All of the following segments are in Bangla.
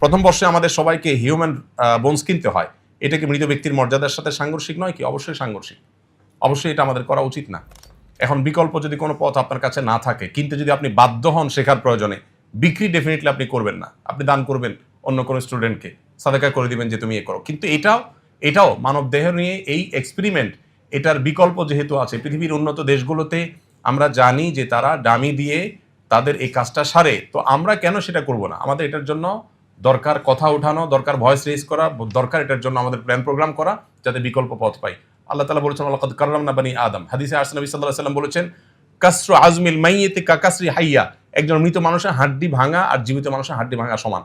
প্রথম বর্ষে আমাদের সবাইকে হিউম্যান বোনস কিনতে হয়। এটা কি মৃত ব্যক্তির মর্যাদার সাথে সাংঘর্ষিক নয় কি? অবশ্যই সাংঘর্ষিক। অবশ্যই এটা আমাদের করা উচিত না। এখন বিকল্প যদি কোনো পথ আপনার কাছে না থাকে, কিন্তু যদি আপনি বাধ্য হন শেখার প্রয়োজনে, বিক্রি ডেফিনেটলি আপনি করবেন না। আপনি দান করবেন অন্য কোনো স্টুডেন্টকে সাদাকা করে দিবেন যে তুমি এ করো। কিন্তু এটাও এটাও মানব দেহ নিয়ে এই এক্সপেরিমেন্ট এটার বিকল্প যেহেতু আছে, পৃথিবীর উন্নত দেশগুলোতে আমরা জানি যে তারা ডামি দিয়ে তাদের এই কাজটা সারে। তো আমরা কেন সেটা করব না? আমাদের এটার জন্য দরকার কথা ওঠানো দরকার ভয়েস রেজ করা, দরকার এটার জন্য আমাদের প্ল্যান প্রোগ্রাম করা যাতে বিকল্প পথ পাই। আল্লাহ তালা বলেছেন আল্লাহ কাল্লাম না বানি আদম। হাদিসে আসনবী সাল্লাহ সাল্লাম বলেছেন, কাসরু আজমিল মাইয়েতে কাকাসরি হাইয়া। একজন মৃত মানুষের হাড্ডি ভাঙা আর জীবিত মানুষের হাড্ডি ভাঙা সমান।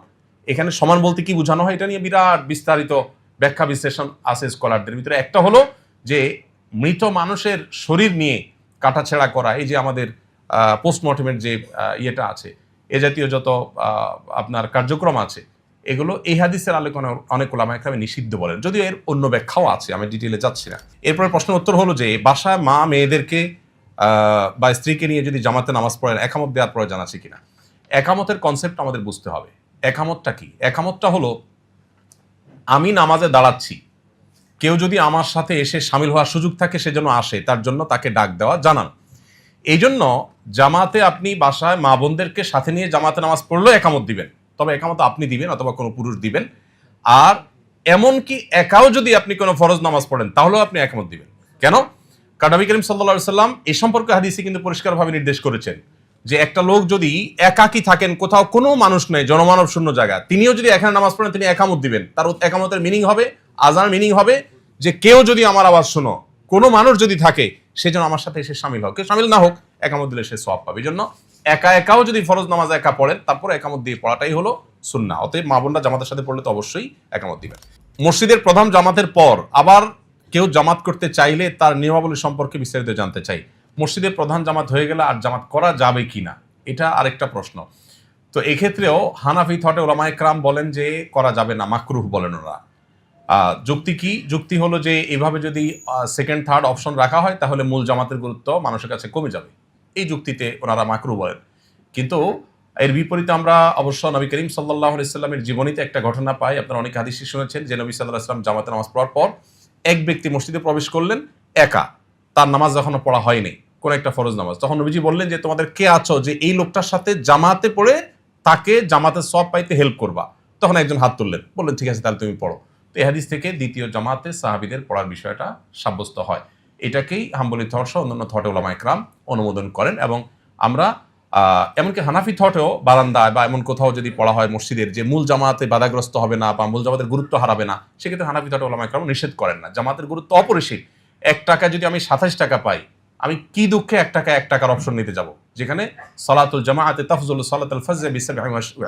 এখানে সমান বলতে কি বোঝানো হয়? এটা নিয়ে বিরাট বিস্তারিত ব্যাখ্যা বিশ্লেষণ আছে স্কলারদের ভিতরে। একটা হলো যে, মৃত মানুষের শরীর নিয়ে কাটাছেড়া করা, এই যে আমাদের পোস্টমর্টমের যে ইয়েটা আছে এ জাতীয় যত আপনার কার্যক্রম আছে, এগুলো এই হাদিসের আলোচনা অনেক ওলামা একরামে নিষিদ্ধ বলেন। যদিও এর অন্য ব্যাখ্যাও আছে, আমি ডিটেলে যাচ্ছি না। এরপরে প্রশ্নের উত্তর হলো যে, বাসায় মা মেয়েদেরকে বা স্ত্রীকে নিয়ে যদি জামাতে নামাজ পড়েন, একামত দেওয়ার প্রয়োজন আছে কিনা? একামতের কনসেপ্ট আমাদের বুঝতে হবে। একামতটা কি? একামতটা হলো, আমি নামাজে দাঁড়াচ্ছি। কেউ যদি আমার সাথে এসে সামিল হওয়ার সুযোগ থাকে সেজন্য আসে, তার জন্য তাকে ডাক দেওয়া, জানান। এই জন্য জামাতে আপনি বাসায় মা বোনদেরকে সাথে নিয়ে জামাতে নামাজ পড়লেও একামত দিবেন। তবে একামত আপনি দিবেন অথবা কোনো পুরুষ দিবেন। আর এমনকি একাও যদি আপনি কোনো ফরজ নামাজ পড়েন, তাহলেও আপনি একমত দিবেন। কেন? নবী করিম সাল্লা সাল্লাম এই সম্পর্কে হাদিসে কিন্তু পরিষ্কারভাবে নির্দেশ করেছেন যে একটা লোক যদি একাকী থাকেন, কোথাও কোনো মানুষ নেই, জনমানব শূন্য জায়গা, তিনিও যদি এখানে নামাজ পড়েন, তিনি একামত দিবেন। তার একামতের মিনিং হবে, আজান মিনিং হবে যে কেউ যদি আমার আওয়াজ শোনো, কোনো মানুষ যদি থাকে সে যেন আমার সাথে এসে সামিল হোক। কেউ সামিল না হোক, একামত দিলে সে সব পাবে। এই জন্য একা একাও যদি ফরজ নামাজ একা পড়েন, তারপর একামত দিয়ে পড়াটাই হলো সুন্না অতএব মা বোনরা জামাতের সাথে পড়লে তো অবশ্যই একামত দিবেন। মসজিদের প্রধান জামাতের পর আবার কেউ জামাত করতে চাইলে তার নিয়মাবলী সম্পর্কে বিস্তারিত জানতে চাই। মসজিদের প্রধান জামাত হয়ে গেলে আর জামাত করা যাবে কি না? এটা আরেকটা প্রশ্ন। তো এক্ষেত্রেও হানাফি থটে ওলামা একরাম বলেন যে করা যাবে না, মাকরুহ বলেন ওরা। যুক্তি কি? যুক্তি হলো যে এভাবে যদি সেকেন্ড থার্ড অপশন রাখা হয়, তাহলে মূল জামাতের গুরুত্ব মানুষের কাছে কমে যাবে। এই যুক্তিতে ওনারা মাকরু বলেন। কিন্তু এর বিপরীতে আমরা অবশ্য নবী করিম সাল্লাহ ইসলামের জীবনীতে একটা ঘটনা পাই। আপনারা অনেক হাদিসি শুনেছেন যে নবী সাল্লাহ ইসলাম জামাতে নামাজ পড়ার পর এক ব্যক্তি মসজিদে প্রবেশ করলেন, একা। তার নামাজ যখনও পড়া হয়নি, কোন একটা ফরজ নামাজ। তখন নবীজি বললেন যে, তোমাদের কে আছো যে এই লোকটার সাথে জামাতে পড়ে তাকে জামাতে সব পাইতে হেল্প করবা? তখন একজন হাত তুললেন, বললেন, ঠিক আছে, তাহলে তুমি পড়ো। তো হাদিস থেকে দ্বিতীয় জামাতে সাহাবিদের পড়ার বিষয়টা সাব্যস্ত হয়। এটাকেই হাম্বলি থট সহ অন্যান্য থটে ওলামা একরাম অনুমোদন করেন এবং আমরা এমনকি হানাফি থটেও বারান্দায় বা এমন কোথাও যদি পড়া হয় মসজিদের যে মূল জামাতে বাধাগ্রস্ত হবে না বা মূল জামাতের গুরুত্ব হারাবে না, সেক্ষেত্রে হানাফি থটে ওলামা একরাম নিষেধ করেন না। জামাতের গুরুত্ব অপরিসীম। এক টাকা যদি আমি সাতাশ টাকা পাই, আমি কি দুঃখে এক টাকা এক টাকার অপশন নিতে যাব? যেখানে সালাতুল জামাতে তাফজুল সালাতুল ফজর বিসাবি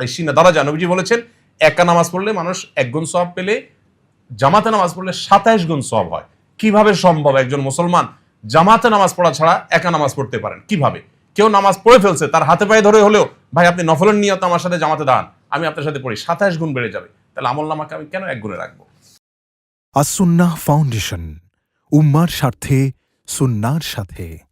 আইসিনা দারাজা নবীজি বলেছেন, একা নামাজ পড়লে মানুষ এক গুণ সওয়াব পেলে জামাতে নামাজ পড়লে সাতাইশ গুণ সব হয়। কীভাবে সম্ভব একজন মুসলমান জামাতে নামাজ পড়া ছাড়া একা নামাজ পড়তে পারেন? কীভাবে? কেউ নামাজ পড়ে ফেলছে, তার হাতে পায়ে ধরে হলেও, ভাই, আপনি নফলের নিয়ত আমার সাথে জামাতে দাঁড়ান, আমি আপনার সাথে পড়ি। সাতাইশ গুণ বেড়ে যাবে। তাহলে আমল নামাকে আমি কেন এক গুণে রাখব? আসুন্নাহ ফাউন্ডেশন, উম্মার স্বার্থে, সুন্নার সাথে।